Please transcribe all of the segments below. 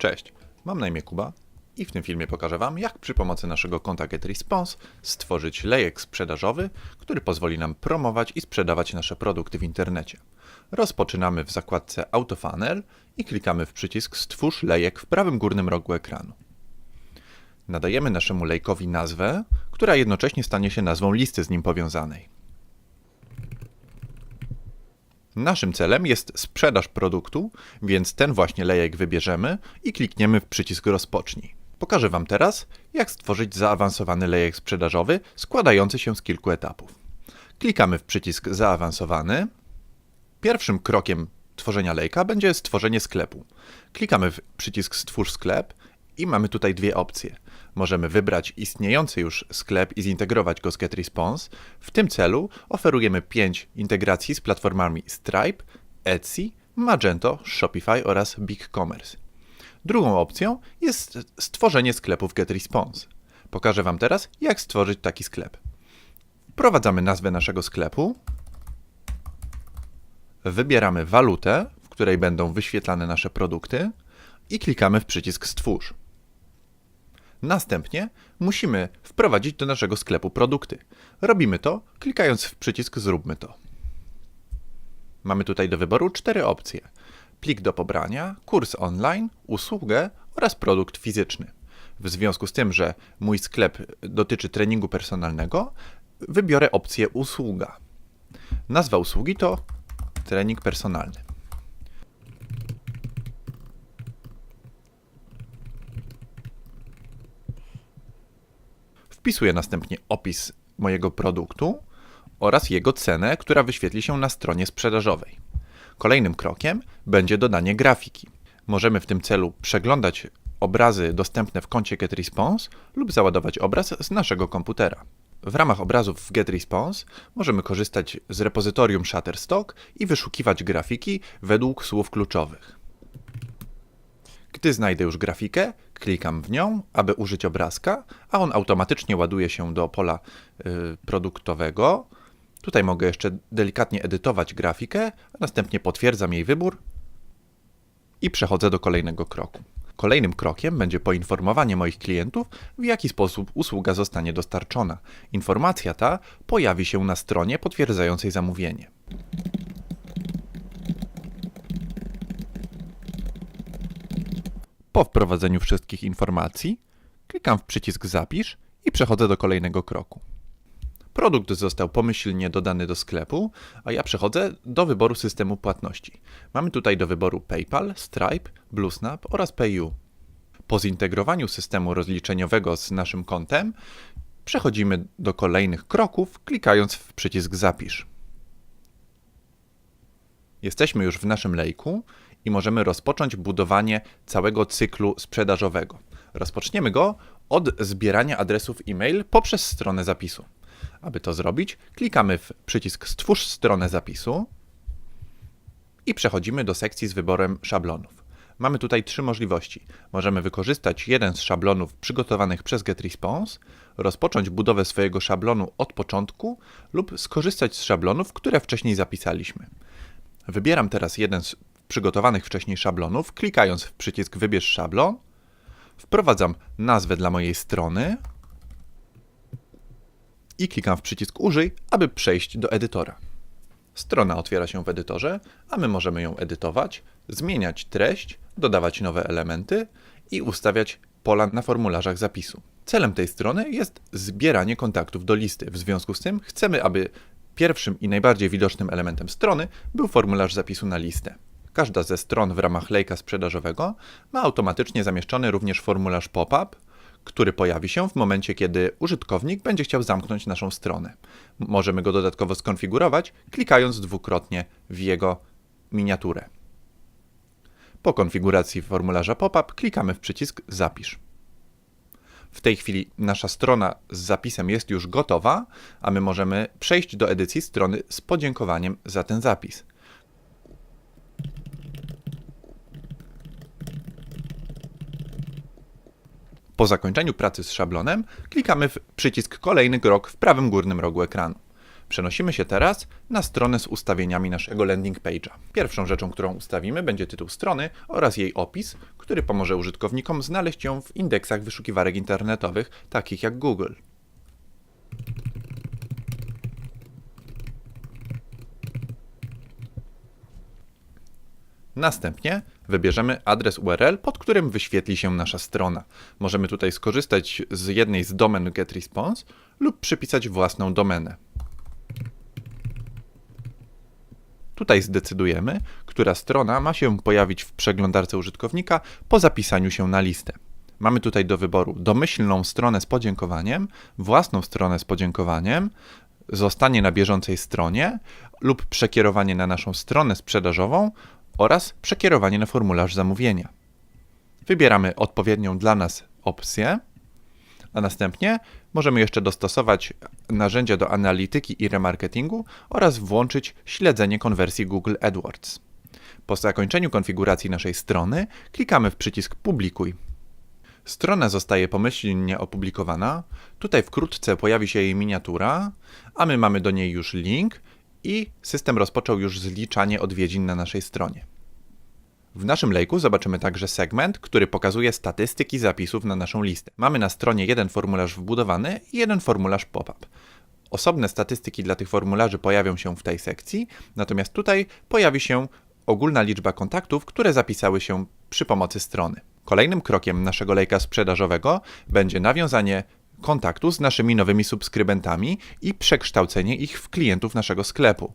Cześć, mam na imię Kuba i w tym filmie pokażę Wam, jak przy pomocy naszego konta GetResponse stworzyć lejek sprzedażowy, który pozwoli nam promować i sprzedawać nasze produkty w internecie. Rozpoczynamy w zakładce Autofunnel i klikamy w przycisk Stwórz lejek w prawym górnym rogu ekranu. Nadajemy naszemu lejkowi nazwę, która jednocześnie stanie się nazwą listy z nim powiązanej. Naszym celem jest sprzedaż produktu, więc ten właśnie lejek wybierzemy i klikniemy w przycisk Rozpocznij. Pokażę Wam teraz, jak stworzyć zaawansowany lejek sprzedażowy składający się z kilku etapów. Klikamy w przycisk Zaawansowany. Pierwszym krokiem tworzenia lejka będzie stworzenie sklepu. Klikamy w przycisk Stwórz sklep i mamy tutaj dwie opcje. Możemy wybrać istniejący już sklep i zintegrować go z GetResponse. W tym celu oferujemy 5 integracji z platformami Stripe, Etsy, Magento, Shopify oraz BigCommerce. Drugą opcją jest stworzenie sklepu w GetResponse. Pokażę Wam teraz, jak stworzyć taki sklep. Wprowadzamy nazwę naszego sklepu, wybieramy walutę, w której będą wyświetlane nasze produkty i klikamy w przycisk Stwórz. Następnie musimy wprowadzić do naszego sklepu produkty. Robimy to klikając w przycisk Zróbmy to. Mamy tutaj do wyboru cztery opcje: plik do pobrania, kurs online, usługę oraz produkt fizyczny. W związku z tym, że mój sklep dotyczy treningu personalnego, wybiorę opcję usługa. Nazwa usługi to trening personalny. Wpisuję następnie opis mojego produktu oraz jego cenę, która wyświetli się na stronie sprzedażowej. Kolejnym krokiem będzie dodanie grafiki. Możemy w tym celu przeglądać obrazy dostępne w koncie GetResponse lub załadować obraz z naszego komputera. W ramach obrazów w GetResponse możemy korzystać z repozytorium Shutterstock i wyszukiwać grafiki według słów kluczowych. Gdy znajdę już grafikę, klikam w nią, aby użyć obrazka, a on automatycznie ładuje się do pola y, produktowego. Tutaj mogę jeszcze delikatnie edytować grafikę, a następnie potwierdzam jej wybór i przechodzę do kolejnego kroku. Kolejnym krokiem będzie poinformowanie moich klientów, w jaki sposób usługa zostanie dostarczona. Informacja ta pojawi się na stronie potwierdzającej zamówienie. Po wprowadzeniu wszystkich informacji, klikam w przycisk Zapisz i przechodzę do kolejnego kroku. Produkt został pomyślnie dodany do sklepu, a ja przechodzę do wyboru systemu płatności. Mamy tutaj do wyboru PayPal, Stripe, BlueSnap oraz PayU. Po zintegrowaniu systemu rozliczeniowego z naszym kontem, przechodzimy do kolejnych kroków, klikając w przycisk Zapisz. Jesteśmy już w naszym lejku i możemy rozpocząć budowanie całego cyklu sprzedażowego. Rozpoczniemy go od zbierania adresów e-mail poprzez stronę zapisu. Aby to zrobić, klikamy w przycisk Stwórz stronę zapisu i przechodzimy do sekcji z wyborem szablonów. Mamy tutaj trzy możliwości. Możemy wykorzystać jeden z szablonów przygotowanych przez GetResponse, rozpocząć budowę swojego szablonu od początku lub skorzystać z szablonów, które wcześniej zapisaliśmy. Wybieram teraz jeden z przygotowanych wcześniej szablonów, klikając w przycisk Wybierz szablon, wprowadzam nazwę dla mojej strony i klikam w przycisk Użyj, aby przejść do edytora. Strona otwiera się w edytorze, a my możemy ją edytować, zmieniać treść, dodawać nowe elementy i ustawiać pola na formularzach zapisu. Celem tej strony jest zbieranie kontaktów do listy. W związku z tym chcemy, aby pierwszym i najbardziej widocznym elementem strony był formularz zapisu na listę. Każda ze stron w ramach lejka sprzedażowego ma automatycznie zamieszczony również formularz pop-up, który pojawi się w momencie, kiedy użytkownik będzie chciał zamknąć naszą stronę. Możemy go dodatkowo skonfigurować, klikając dwukrotnie w jego miniaturę. Po konfiguracji formularza pop-up klikamy w przycisk Zapisz. W tej chwili nasza strona z zapisem jest już gotowa, a my możemy przejść do edycji strony z podziękowaniem za ten zapis. Po zakończeniu pracy z szablonem klikamy w przycisk Kolejny krok w prawym górnym rogu ekranu. Przenosimy się teraz na stronę z ustawieniami naszego landing page'a. Pierwszą rzeczą, którą ustawimy, będzie tytuł strony oraz jej opis, który pomoże użytkownikom znaleźć ją w indeksach wyszukiwarek internetowych, takich jak Google. Następnie wybierzemy adres URL, pod którym wyświetli się nasza strona. Możemy tutaj skorzystać z jednej z domen GetResponse lub przypisać własną domenę. Tutaj zdecydujemy, która strona ma się pojawić w przeglądarce użytkownika po zapisaniu się na listę. Mamy tutaj do wyboru domyślną stronę z podziękowaniem, własną stronę z podziękowaniem, zostanie na bieżącej stronie lub przekierowanie na naszą stronę sprzedażową oraz przekierowanie na formularz zamówienia. Wybieramy odpowiednią dla nas opcję, a następnie możemy jeszcze dostosować narzędzia do analityki i remarketingu oraz włączyć śledzenie konwersji Google AdWords. Po zakończeniu konfiguracji naszej strony klikamy w przycisk Publikuj. Strona zostaje pomyślnie opublikowana. Tutaj wkrótce pojawi się jej miniatura, a my mamy do niej już link i system rozpoczął już zliczanie odwiedzin na naszej stronie. W naszym lejku zobaczymy także segment, który pokazuje statystyki zapisów na naszą listę. Mamy na stronie jeden formularz wbudowany i jeden formularz pop-up. Osobne statystyki dla tych formularzy pojawią się w tej sekcji, natomiast tutaj pojawi się ogólna liczba kontaktów, które zapisały się przy pomocy strony. Kolejnym krokiem naszego lejka sprzedażowego będzie nawiązanie kontaktu z naszymi nowymi subskrybentami i przekształcenie ich w klientów naszego sklepu.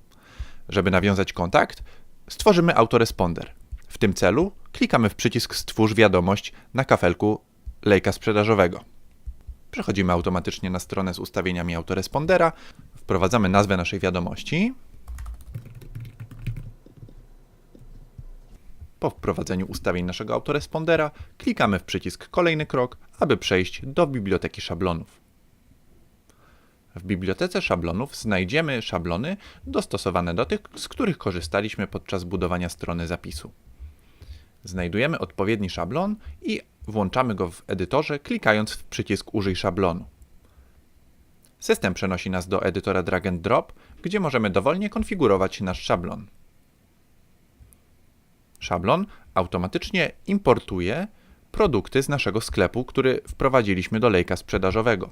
Żeby nawiązać kontakt, stworzymy autoresponder. W tym celu klikamy w przycisk Stwórz wiadomość na kafelku lejka sprzedażowego. Przechodzimy automatycznie na stronę z ustawieniami autorespondera, wprowadzamy nazwę naszej wiadomości. Po wprowadzeniu ustawień naszego autorespondera klikamy w przycisk Kolejny krok, aby przejść do biblioteki szablonów. W bibliotece szablonów znajdziemy szablony dostosowane do tych, z których korzystaliśmy podczas budowania strony zapisu. Znajdujemy odpowiedni szablon i włączamy go w edytorze, klikając w przycisk Użyj szablonu. System przenosi nas do edytora Drag and Drop, gdzie możemy dowolnie konfigurować nasz szablon. Szablon automatycznie importuje produkty z naszego sklepu, który wprowadziliśmy do lejka sprzedażowego.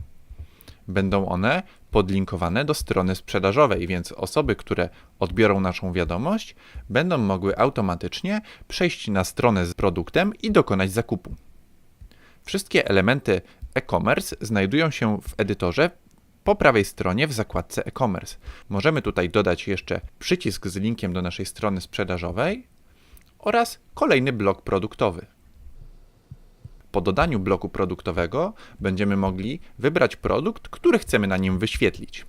Będą one podlinkowane do strony sprzedażowej, więc osoby, które odbiorą naszą wiadomość, będą mogły automatycznie przejść na stronę z produktem i dokonać zakupu. Wszystkie elementy e-commerce znajdują się w edytorze po prawej stronie w zakładce e-commerce. Możemy tutaj dodać jeszcze przycisk z linkiem do naszej strony sprzedażowej oraz kolejny blok produktowy. Po dodaniu bloku produktowego będziemy mogli wybrać produkt, który chcemy na nim wyświetlić.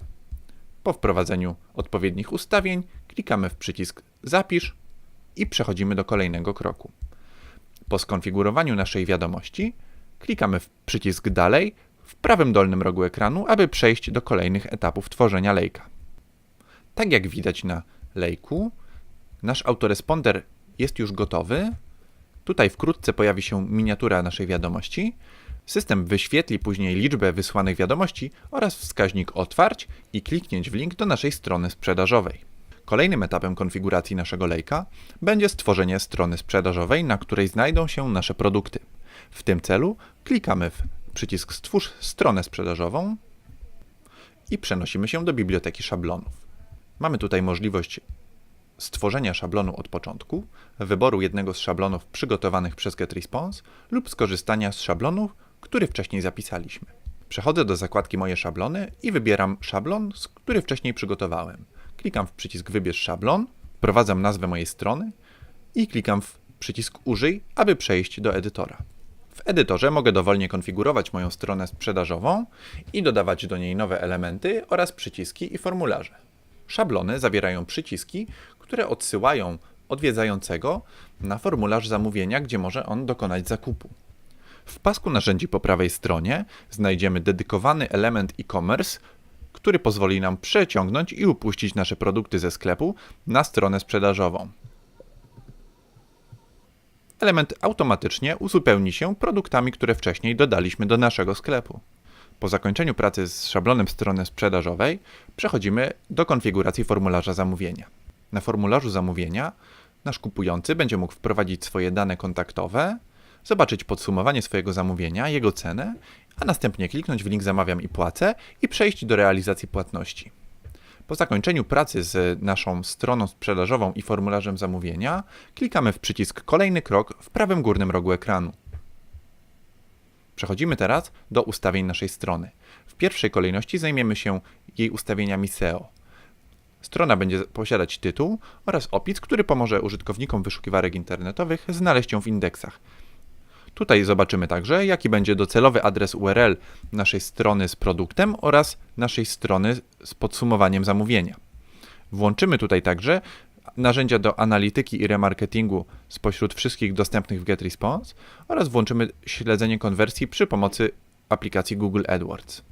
Po wprowadzeniu odpowiednich ustawień klikamy w przycisk Zapisz i przechodzimy do kolejnego kroku. Po skonfigurowaniu naszej wiadomości klikamy w przycisk Dalej w prawym dolnym rogu ekranu, aby przejść do kolejnych etapów tworzenia lejka. Tak jak widać na lejku, nasz autoresponder jest już gotowy. Tutaj wkrótce pojawi się miniatura naszej wiadomości. System wyświetli później liczbę wysłanych wiadomości oraz wskaźnik otwarć i kliknięć w link do naszej strony sprzedażowej. Kolejnym etapem konfiguracji naszego lejka będzie stworzenie strony sprzedażowej, na której znajdą się nasze produkty. W tym celu klikamy w przycisk Stwórz stronę sprzedażową i przenosimy się do biblioteki szablonów. Mamy tutaj możliwość stworzenia szablonu od początku, wyboru jednego z szablonów przygotowanych przez GetResponse lub skorzystania z szablonu, który wcześniej zapisaliśmy. Przechodzę do zakładki Moje szablony i wybieram szablon, który wcześniej przygotowałem. Klikam w przycisk Wybierz szablon, wprowadzam nazwę mojej strony i klikam w przycisk Użyj, aby przejść do edytora. W edytorze mogę dowolnie konfigurować moją stronę sprzedażową i dodawać do niej nowe elementy oraz przyciski i formularze. Szablony zawierają przyciski, które odsyłają odwiedzającego na formularz zamówienia, gdzie może on dokonać zakupu. W pasku narzędzi po prawej stronie znajdziemy dedykowany element e-commerce, który pozwoli nam przeciągnąć i upuścić nasze produkty ze sklepu na stronę sprzedażową. Element automatycznie uzupełni się produktami, które wcześniej dodaliśmy do naszego sklepu. Po zakończeniu pracy z szablonem strony sprzedażowej przechodzimy do konfiguracji formularza zamówienia. Na formularzu zamówienia nasz kupujący będzie mógł wprowadzić swoje dane kontaktowe, zobaczyć podsumowanie swojego zamówienia, jego cenę, a następnie kliknąć w link Zamawiam i płacę i przejść do realizacji płatności. Po zakończeniu pracy z naszą stroną sprzedażową i formularzem zamówienia, klikamy w przycisk Kolejny krok w prawym górnym rogu ekranu. Przechodzimy teraz do ustawień naszej strony. W pierwszej kolejności zajmiemy się jej ustawieniami SEO. Strona będzie posiadać tytuł oraz opis, który pomoże użytkownikom wyszukiwarek internetowych znaleźć ją w indeksach. Tutaj zobaczymy także, jaki będzie docelowy adres URL naszej strony z produktem oraz naszej strony z podsumowaniem zamówienia. Włączymy tutaj także narzędzia do analityki i remarketingu spośród wszystkich dostępnych w GetResponse oraz włączymy śledzenie konwersji przy pomocy aplikacji Google AdWords.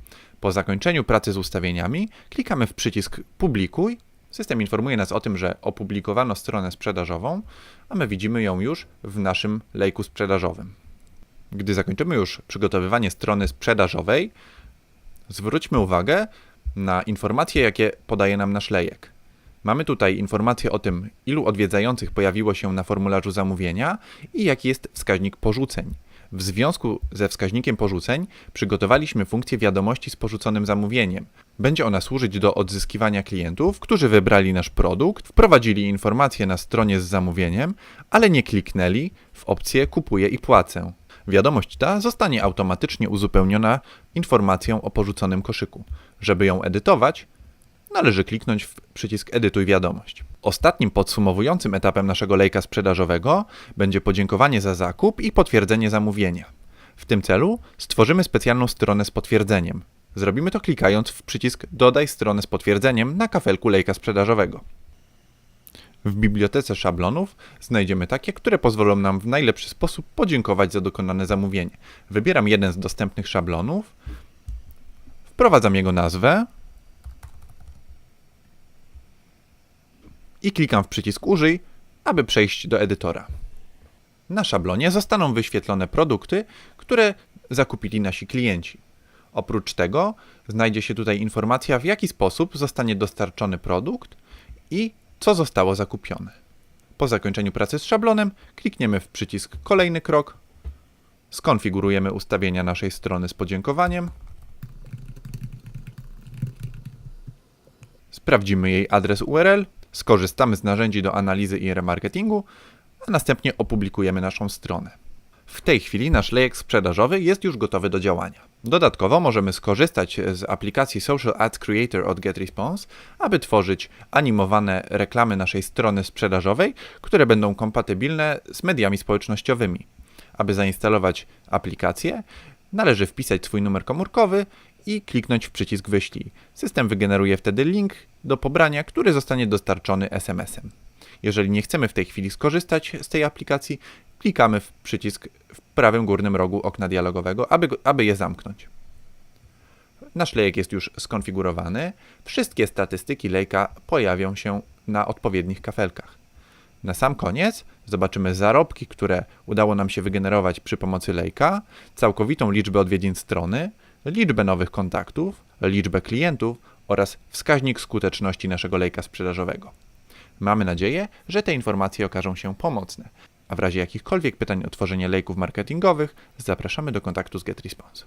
Po zakończeniu pracy z ustawieniami klikamy w przycisk Publikuj. System informuje nas o tym, że opublikowano stronę sprzedażową, a my widzimy ją już w naszym lejku sprzedażowym. Gdy zakończymy już przygotowywanie strony sprzedażowej, zwróćmy uwagę na informacje, jakie podaje nam nasz lejek. Mamy tutaj informację o tym, ilu odwiedzających pojawiło się na formularzu zamówienia i jaki jest wskaźnik porzuceń. W związku ze wskaźnikiem porzuceń przygotowaliśmy funkcję wiadomości z porzuconym zamówieniem. Będzie ona służyć do odzyskiwania klientów, którzy wybrali nasz produkt, wprowadzili informacje na stronie z zamówieniem, ale nie kliknęli w opcję kupuję i płacę. Wiadomość ta zostanie automatycznie uzupełniona informacją o porzuconym koszyku. Żeby ją edytować, należy kliknąć w przycisk Edytuj wiadomość. Ostatnim podsumowującym etapem naszego lejka sprzedażowego będzie podziękowanie za zakup i potwierdzenie zamówienia. W tym celu stworzymy specjalną stronę z potwierdzeniem. Zrobimy to klikając w przycisk Dodaj stronę z potwierdzeniem na kafelku lejka sprzedażowego. W bibliotece szablonów znajdziemy takie, które pozwolą nam w najlepszy sposób podziękować za dokonane zamówienie. Wybieram jeden z dostępnych szablonów, wprowadzam jego nazwę i klikam w przycisk Użyj, aby przejść do edytora. Na szablonie zostaną wyświetlone produkty, które zakupili nasi klienci. Oprócz tego znajdzie się tutaj informacja, w jaki sposób zostanie dostarczony produkt i co zostało zakupione. Po zakończeniu pracy z szablonem klikniemy w przycisk Kolejny krok, skonfigurujemy ustawienia naszej strony z podziękowaniem, sprawdzimy jej adres URL, skorzystamy z narzędzi do analizy i remarketingu, a następnie opublikujemy naszą stronę. W tej chwili nasz lejek sprzedażowy jest już gotowy do działania. Dodatkowo możemy skorzystać z aplikacji Social Ads Creator od GetResponse, aby tworzyć animowane reklamy naszej strony sprzedażowej, które będą kompatybilne z mediami społecznościowymi. Aby zainstalować aplikację, należy wpisać swój numer komórkowy i kliknąć w przycisk wyślij. System wygeneruje wtedy link do pobrania, który zostanie dostarczony SMS-em. Jeżeli nie chcemy w tej chwili skorzystać z tej aplikacji, klikamy w przycisk w prawym górnym rogu okna dialogowego, aby, aby je zamknąć. Nasz lejek jest już skonfigurowany. Wszystkie statystyki lejka pojawią się na odpowiednich kafelkach. Na sam koniec zobaczymy zarobki, które udało nam się wygenerować przy pomocy lejka, całkowitą liczbę odwiedzin strony, liczbę nowych kontaktów, liczbę klientów oraz wskaźnik skuteczności naszego lejka sprzedażowego. Mamy nadzieję, że te informacje okażą się pomocne, a w razie jakichkolwiek pytań o tworzenie lejków marketingowych zapraszamy do kontaktu z GetResponse.